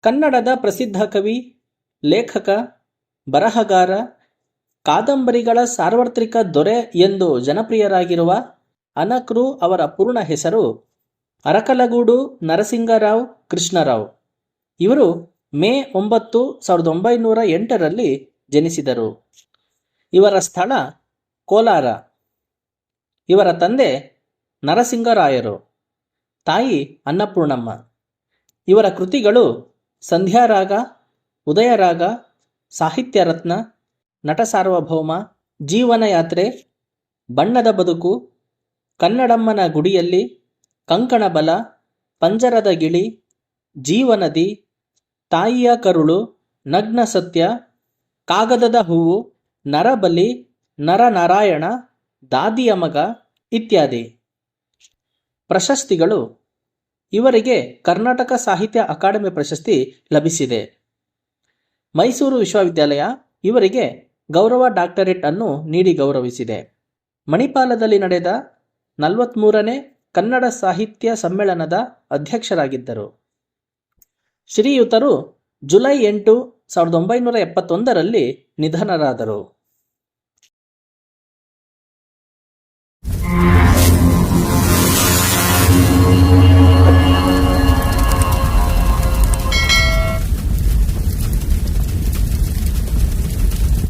ಕನ್ನಡದ ಪ್ರಸಿದ್ಧ ಕವಿ, ಲೇಖಕ, ಬರಹಗಾರ, ಕಾದಂಬರಿಗಳ ಸಾರ್ವತ್ರಿಕ ದೊರೆ ಎಂದು ಜನಪ್ರಿಯರಾಗಿರುವ ಅನಕ್ರು ಅವರ ಪೂರ್ಣ ಹೆಸರು ಅರಕಲಗೂಡು ನರಸಿಂಗರಾವ್ ಕೃಷ್ಣರಾವ್. ಇವರು ಮೇ ಒಂಬತ್ತು ಸಾವಿರದ ಒಂಬೈನೂರ ಎಂಟರಲ್ಲಿ ಜನಿಸಿದರು. ಇವರ ಸ್ಥಳ ಕೋಲಾರ. ಇವರ ತಂದೆ ನರಸಿಂಗರಾಯರು. ತಾಯಿ ಅನ್ನಪೂರ್ಣಮ್ಮ. ಇವರ ಕೃತಿಗಳು ಸಂಧ್ಯಾರಾಗ, ಉದಯರಾಗ ಸಾಹಿತ್ಯ ರತ್ನ ನಟ ಸಾರ್ವಭೌಮ ಜೀವನ ಯಾತ್ರೆ ಬಣ್ಣದ ಬದುಕು, ಕನ್ನಡಮ್ಮನ ಗುಡಿಯಲ್ಲಿ, ಕಂಕಣ ಬಲ, ಪಂಜರದ ಗಿಳಿ, ಜೀವನದಿ, ತಾಯಿಯ ಕರುಳು, ನಗ್ನ ಸತ್ಯ, ಕಾಗದದ ಹೂವು, ನರಬಲಿ, ನರನಾರಾಯಣ, ದಾದಿಯ ಮಗ ಇತ್ಯಾದಿ. ಪ್ರಶಸ್ತಿಗಳು ಇವರಿಗೆ ಕರ್ನಾಟಕ ಸಾಹಿತ್ಯ ಅಕಾಡೆಮಿ ಪ್ರಶಸ್ತಿ ಲಭಿಸಿದೆ. ಮೈಸೂರು ವಿಶ್ವವಿದ್ಯಾಲಯ ಇವರಿಗೆ ಗೌರವ ಡಾಕ್ಟರೇಟ್ ಅನ್ನು ನೀಡಿ ಗೌರವಿಸಿದೆ. ಮಣಿಪಾಲದಲ್ಲಿ ನಡೆದ ನಲವತ್ತ್ಮೂರನೇ ಕನ್ನಡ ಸಾಹಿತ್ಯ ಸಮ್ಮೇಳನದ ಅಧ್ಯಕ್ಷರಾಗಿದ್ದರು. ಶ್ರೀಯುತರು ಜುಲೈ ಎಂಟು ಸಾವಿರದ ಒಂಬೈನೂರ ಎಪ್ಪತ್ತೊಂದರಲ್ಲಿ ನಿಧನರಾದರು.